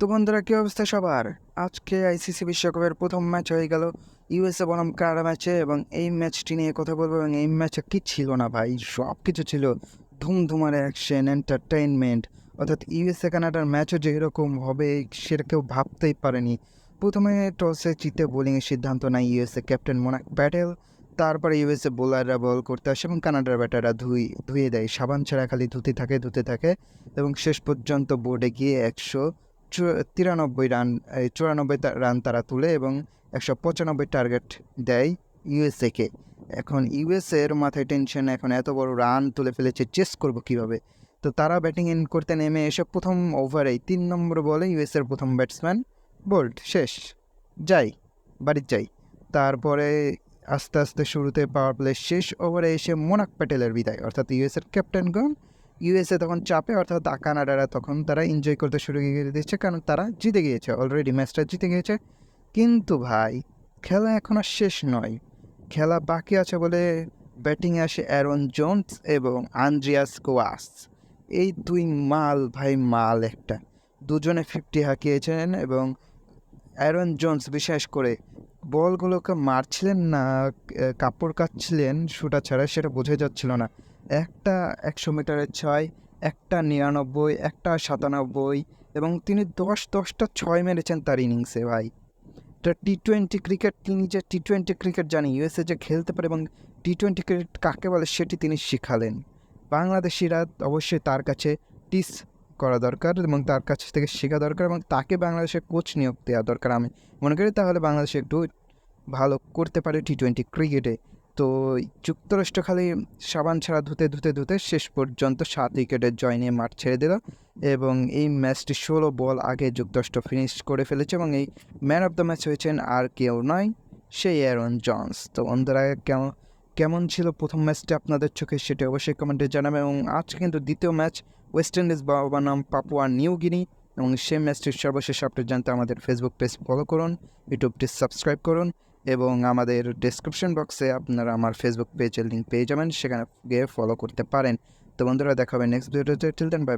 তো বন্ধুরা, কী অবস্থা সবার? আজকে আইসিসি বিশ্বকাপের প্রথম ম্যাচ হয়ে গেল ইউএসএ বনাম কানাডা ম্যাচে এবং এই ম্যাচটি নিয়ে কথা বলব এবং এই ম্যাচে কী ছিল না ভাই? সব কিছু ছিল ধুমধুমার অ্যাকশন এন্টারটেইনমেন্ট অর্থাৎ ইউএসএ কানাডার ম্যাচও যে এরকম হবে সেটা কেউ ভাবতেই পারেনি। প্রথমে টসে জিতে বোলিংয়ের সিদ্ধান্ত নেয় ইউএসএ ক্যাপ্টেন মোনাক প্যাটেল তারপরে ইউএসএ বোলাররা বল করতে আসে এবং কানাডার ব্যাটাররা ধুই, ধুয়ে দেয়। সাবান ছাড়া খালি ধুতে থাকে ধুতে থাকে এবং শেষ পর্যন্ত বোর্ডে গিয়ে একশো তিরানব্বই রান, এই চুরানব্বই রান তারা তুলে এবং একশো পঁচানব্বই টার্গেট দেয় ইউএসএকে এখন ইউএসএ এর মাথায় টেনশন, এখন এত বড় রান তুলে ফেলেছে, চেস করব কীভাবে? তো তারা ব্যাটিং ইন করতে নেমে এসে প্রথম ওভারেই তিন নম্বর বলে ইউএসএর প্রথম ব্যাটসম্যান বোল্ড, শেষ, যাই, বাড়ির যাই। তারপরে আস্তে আস্তে শুরুতে পাওয়ার প্লে শেষ ওভারে এসে মোনাক প্যাটেলের বিদায়, অর্থাৎ ইউএসএর ক্যাপ্টেনগণ ইউএসএ তখন চাপে, অর্থাৎ কানাডারা তখন তারা এনজয় করতে শুরু করে দিচ্ছে কারণ তারা জিতে গিয়েছে অলরেডি ম্যাচটা জিতে গিয়েছে। কিন্তু ভাই, খেলা এখন আর শেষ নয়। খেলা বাকি আছে বলে ব্যাটিংয়ে আসে অ্যারন জোনস এবং আন্দ্রিয়াস কোয়াস এই দুই মাল ভাই, মাল একটা। দুজনে ফিফটি হাঁকিয়েছেন এবং অ্যারন জোনস বিশেষ করে বলগুলোকে মারছিলেন না কাপড় কাচ্ছিলেন শুটা ছাড়া, সেটা বোঝা যাচ্ছিল না। একটা একশো মিটারের ছয়, একটা নিরানব্বই, একটা সাতানব্বই এবং তিনি দশ, দশটা ছয় মেরেছেন তার ইনিংসে ভাই। তো টি টোয়েন্টি ক্রিকেট, তিনি যে টি টোয়েন্টি ক্রিকেট জানি ইউএসএ যে খেলতে পারে এবং টি টোয়েন্টি ক্রিকেট কাকে বলে সেটি তিনি শিখালেন। বাংলাদেশিরা অবশ্যই তার কাছে টিস করা দরকার এবং তার কাছ থেকে শেখা দরকার এবং তাকে বাংলাদেশের কোচ নিয়োগ দেওয়া দরকার। আমি মনে করি তাহলে বাংলাদেশে একটু ভালো করতে পারে টি টোয়েন্টি ক্রিকেটে। তো যুক্তরাষ্ট্র খালি সাবান ছাড়া ধুতে ধুতে ধুতে শেষ পর্যন্ত সাত উইকেটের জয় নিয়ে মাঠ ছেড়ে দিল এবং এই ম্যাচটি ষোলো বল আগে যুক্তরাষ্ট্র ফিনিশ করে ফেলেছে এবং এই ম্যান অফ দ্য ম্যাচ হয়েছেন আর কেউ নয়, সেই অ্যারন জনস তো বন্ধুরা কেমন কেমন ছিল প্রথম ম্যাচটি আপনাদের চোখে সেটা অবশ্যই কমেন্টে জানাবেন এবং আজ কিন্তু দ্বিতীয় ম্যাচ ওয়েস্ট ইন্ডিজ বনাম পাপুয়া নিউ গিনি এবং সেই ম্যাচটির সর্বশেষ আপডেট জানতে আমাদের ফেসবুক পেজ ফলো করুন ইউটিউবটি সাবস্ক্রাইব করুন এবং আমাদের ডেসক্রিপশন বক্সে আপনারা আমার ফেসবুক পেজের লিঙ্ক পেয়ে যাবেন, সেখানে গিয়ে ফলো করতে পারেন। তো বন্ধুরা দেখাবেন নেক্সট ভিডিওতে টিল দেন বাই